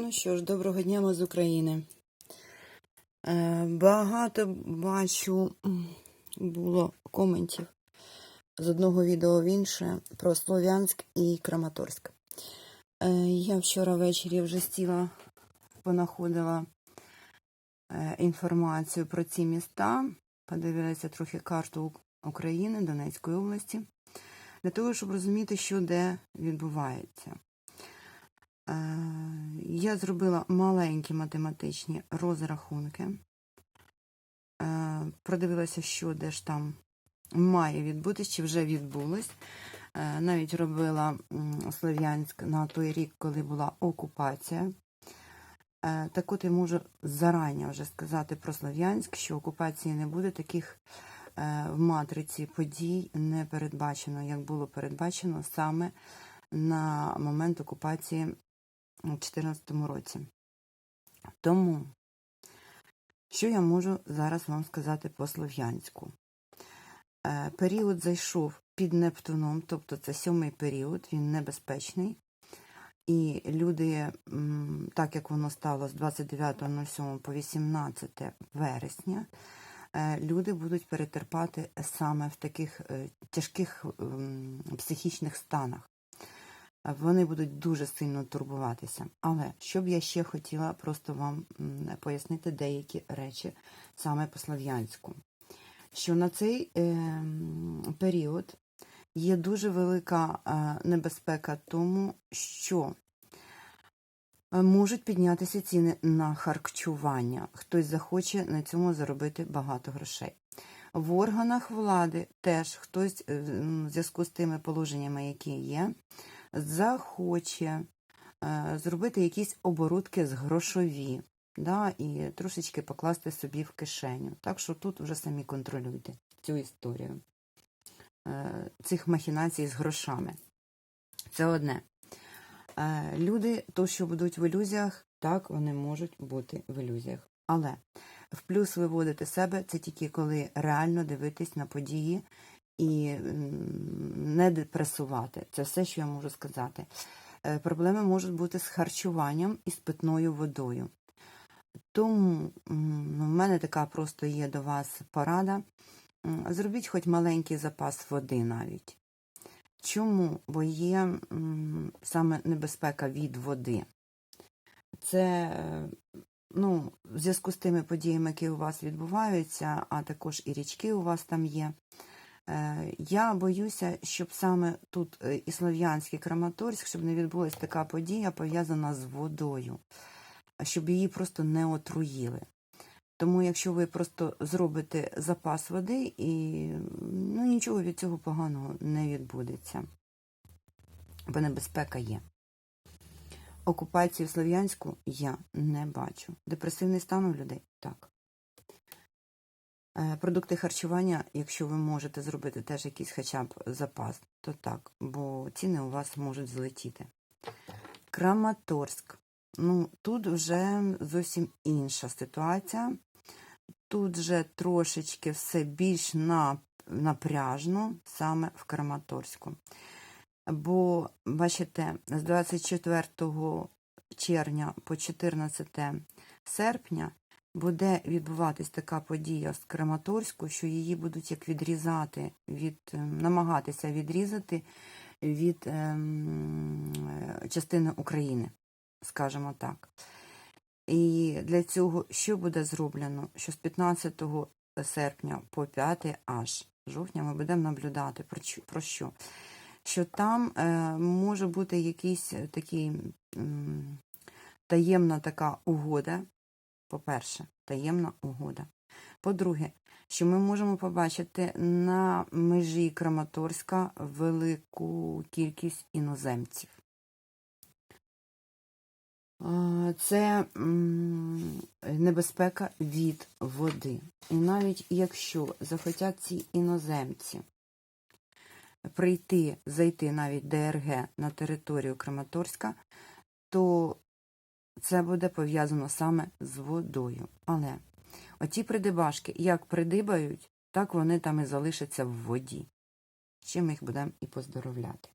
Ну що ж, доброго дня ми з України. Е, Багато бачу було коментів з одного відео в інше про Слов'янськ і Краматорськ. Е, Я вчора ввечері вже сіла, понаходила е, інформацію про ці міста, подивилася трохи карту України, Донецької області, для того, щоб розуміти, що де відбувається. Е, Я зробила маленькі математичні розрахунки, Е, продивилася, що де ж там має відбутись, чи вже відбулось. Е, Навіть робила Слов'янськ на той рік, коли була окупація. Так от я можу зарані вже сказати про Слов'янськ, що окупації не буде, таких в матриці подій не передбачено, як було передбачено саме на момент окупації у 2014 році. Тому, що я можу зараз вам сказати по Слов'янську? Е, Період зайшов під Нептуном, тобто це сьомий період, він небезпечний. І люди, так як воно стало з 29.07 по 18 вересня, е, люди будуть перетерпати саме в таких е, тяжких психічних станах. Е, Вони будуть дуже сильно турбуватися. Але що б я ще хотіла просто вам пояснити деякі речі саме по Слов'янську. Що на цей е, період є дуже велика е, небезпека тому, що е, можуть піднятися ціни на харчування. Хтось захоче на цьому заробити багато грошей. В органах влади теж хтось в зв'язку з тими положеннями, які є, захоче е, зробити якісь оборудки з грошові, да, і трошечки покласти собі в кишеню. Так що тут вже самі контролюйте цю історію е, цих махінацій з грошами. Це одне. Е, Люди, то, що будуть в ілюзіях, так, вони можуть бути в ілюзіях. Але в плюс виводити себе це тільки коли реально дивитись на події і не депресувати. Це все, що я можу сказати. Е, Проблеми можуть бути з харчуванням і з питною водою. Тому ну, в мене така просто є до вас порада. Зробіть хоч маленький запас води навіть. Чому? Бо є саме небезпека від води. Це е, ну, в зв'язку з тими подіями, які у вас відбуваються, а також і річки у вас там є. Е, Я боюся, щоб саме тут е, і Слов'янський Краматорськ, щоб не відбулася така подія, пов'язана з водою, щоб її просто не отруїли. Тому якщо ви просто зробите запас води, і ну, нічого від цього поганого не відбудеться, бо небезпека є. Окупацію в Слов'янську я не бачу. Депресивний стан у людей так. Е, Продукти харчування, якщо ви можете зробити теж якийсь хоча б запас, то так, бо ціни у вас можуть злетіти. Краматорськ. Ну, тут вже зовсім інша ситуація. Тут вже трошечки все більш напряжно саме в Краматорську. Бо, бачите, з 24 червня по 14 серпня буде відбуватись така подія з Краматорську, що її будуть як відрізати, від, ем, намагатися відрізати від ем, е, частини України, скажімо так. І для цього що буде зроблено? Що з 15 серпня по 5 аж жовтня ми будемо наблюдати про, що? Що там е, може бути якийсь такий м, таємна така угода. По-перше, таємна угода. По-друге, що ми можемо побачити на межі Краматорська велику кількість іноземців. Це небезпека від води. І навіть якщо захотять ці іноземці прийти, зайти навіть ДРГ на територію Краматорська, то це буде пов'язано саме з водою. Але оті придибашки, як придибають, так вони там і залишаться в воді. З чим ми їх будемо і поздоровляти.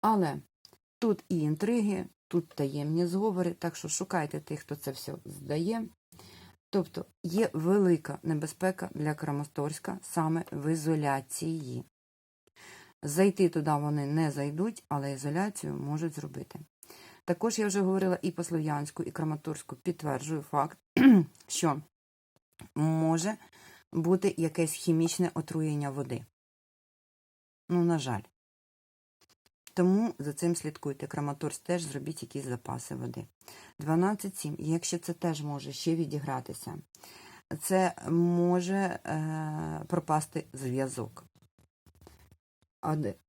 Але тут і інтриги, тут таємні зговори, так що шукайте тих, хто це все здає. Тобто є велика небезпека для Краматорська саме в ізоляції. Зайти туди вони не зайдуть, але ізоляцію можуть зробити. Також я вже говорила і по Слов'янську, і Краматорську підтверджую факт, що може бути якесь хімічне отруєння води. Ну, на жаль. Тому за цим слідкуйте. Краматорськ теж зробіть якісь запаси води. 12,7. Якщо це теж може ще відігратися, це може е, пропасти зв'язок.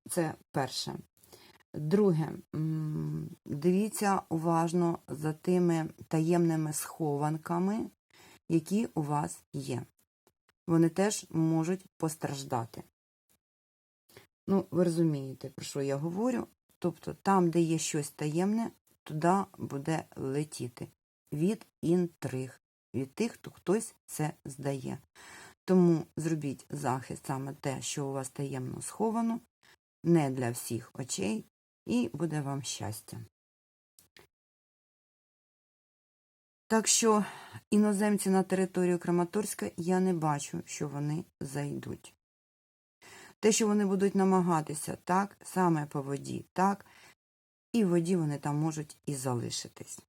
Це перше. Друге, дивіться уважно за тими таємними схованками, які у вас є. Вони теж можуть постраждати. Ну, ви розумієте, про що я говорю. Тобто, там, де є щось таємне, туди буде летіти від інтриг, від тих, хто хтось це здає. Тому зробіть захист саме те, що у вас таємно сховано, не для всіх очей, і буде вам щастя. Так що іноземці на територію Краматорська я не бачу, що вони зайдуть. Те, що вони будуть намагатися так, саме по воді, так, і в воді вони там можуть і залишитись.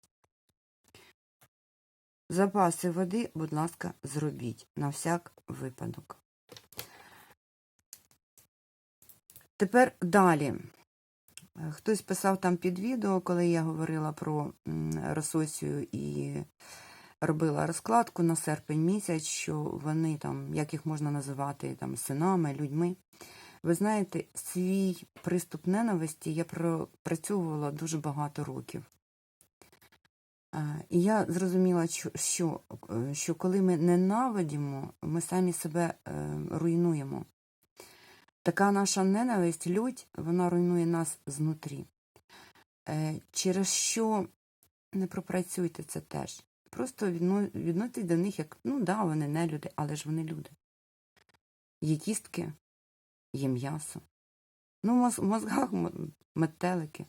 Запаси води, будь ласка, зробіть на всяк випадок. Тепер далі. Хтось писав там під відео, коли я говорила про м, Рососію і робила розкладку на серпень місяць, що вони там, як їх можна називати, там синами, людьми. Ви знаєте, свій приступ ненависті я пропрацьовувала дуже багато років. І я зрозуміла, що, що, е, коли ми ненавидимо, ми самі себе е, руйнуємо. Така наша ненависть, лють, вона руйнує нас знутрі. Е, Через що не пропрацюйте це теж. Просто відно- відноситесь до них як, ну да, вони не люди, але ж вони люди. Є кістки, є м'ясо. Ну, в мозгах метелики.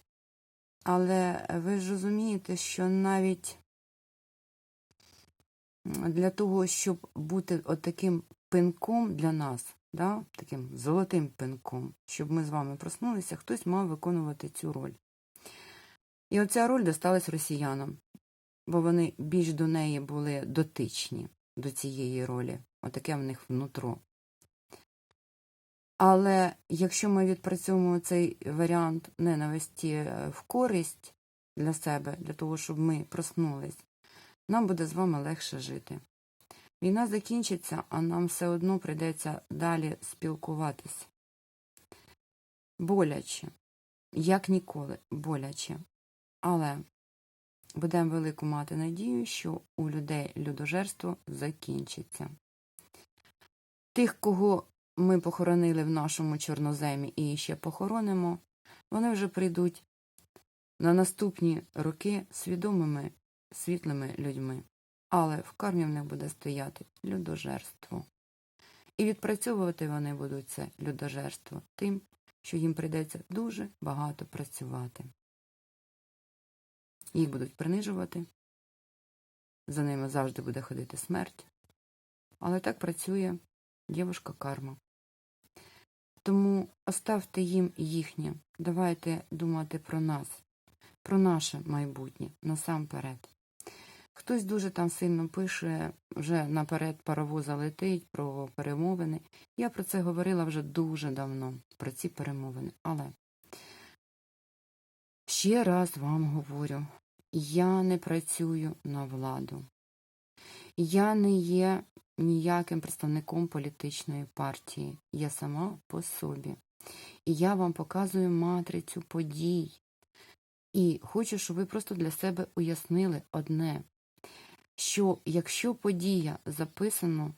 Але ви ж розумієте, що навіть для того, щоб бути отаким пинком для нас, да, таким золотим пинком, щоб ми з вами проснулися, хтось мав виконувати цю роль. І оця роль досталась росіянам, бо вони більш до неї були дотичні до цієї ролі. Отаке в них внутро. Але якщо ми відпрацьовуємо цей варіант ненависті е, в користь для себе, для того, щоб ми проснулись, нам буде з вами легше жити. Війна закінчиться, а нам все одно прийдеться далі спілкуватись. Боляче, як ніколи, боляче. Але будемо велику мати надію, що у людей людожерство закінчиться. Тих, кого ми похоронили в нашому чорноземі і ще похоронимо, вони вже прийдуть на наступні роки свідомими, світлими людьми. Але в кармі в них буде стояти людожерство. І відпрацьовувати вони будуть це людожерство тим, що їм прийдеться дуже багато працювати. Їх будуть принижувати, за ними завжди буде ходити смерть. Але так працює дівушка карма. Тому оставте їм їхнє. Давайте думати про нас, про наше майбутнє насамперед. Хтось дуже там сильно пише, вже наперед паровоза летить про перемовини. Я про це говорила вже дуже давно, про ці перемовини. Але ще раз вам говорю, я не працюю на владу. Я не є ніяким представником політичної партії. Я сама по собі. І я вам показую матрицю подій. І хочу, щоб ви просто для себе уяснили одне, що якщо подія записано,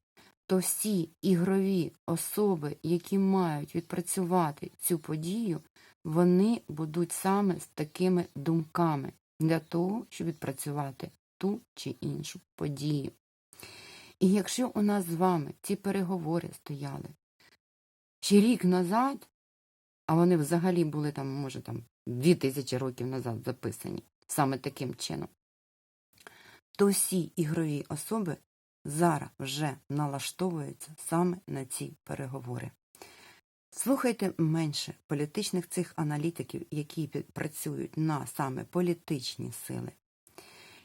то всі ігрові особи, які мають відпрацювати цю подію, вони будуть саме з такими думками для того, щоб відпрацювати ту чи іншу подію. І якщо у нас з вами ці переговори стояли ще рік назад, а вони взагалі були там, може, там, дві тисячі років назад записані, саме таким чином, то всі ігрові особи зараз вже налаштовуються саме на ці переговори. Слухайте менше політичних цих аналітиків, які працюють на саме політичні сили.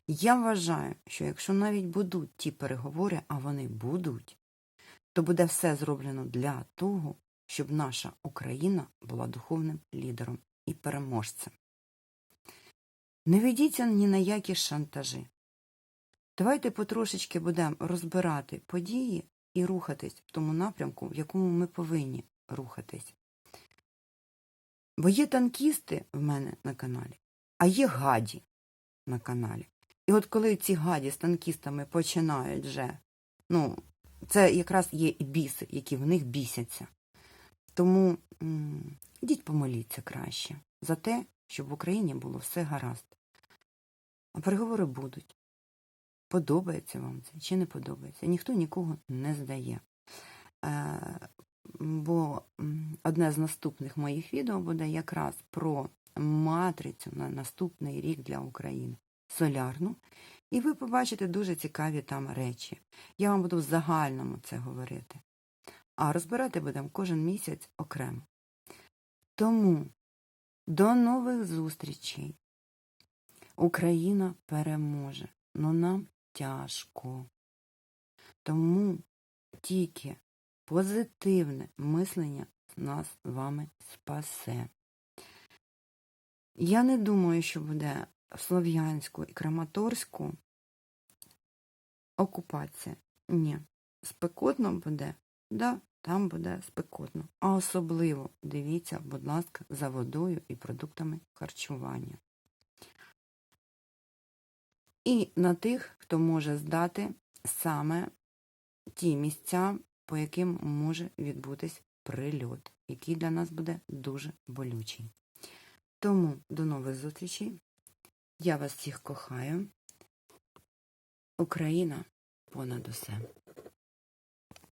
Я вважаю, що якщо навіть будуть ті переговори, а вони будуть, то буде все зроблено для того, щоб наша Україна була духовним лідером і переможцем. Не ведіться ні на які шантажі. Давайте потрошечки будемо розбирати події і рухатись в тому напрямку, в якому ми повинні рухатись. Бо є танкісти в мене на каналі, а є гаді на каналі. І от коли ці гаді з танкістами починають вже, ну, це якраз є і біси, які в них бісяться. Тому м, ідіть помоліться краще за те, щоб в Україні було все гаразд. А переговори будуть. Подобається вам це чи не подобається. Ніхто нікого не здає. Е, бо одне з наступних моїх відео буде якраз про матрицю на наступний рік для України солярну. І ви побачите дуже цікаві там речі. Я вам буду в загальному це говорити. А розбирати будемо кожен місяць окремо. Тому до нових зустрічей. Україна переможе, но нам тяжко. Тому тільки позитивне мислення нас з вами спасе. Я не думаю, що буде Слов'янську і Краматорську окупація. Ні. Спекотно буде, да, там буде спекотно. А особливо дивіться, будь ласка, за водою і продуктами харчування. І на тих, хто може здати саме ті місця, по яким може відбутись прильот, який для нас буде дуже болючий. Тому до нових зустрічей. Я вас всіх кохаю. Україна понад усе.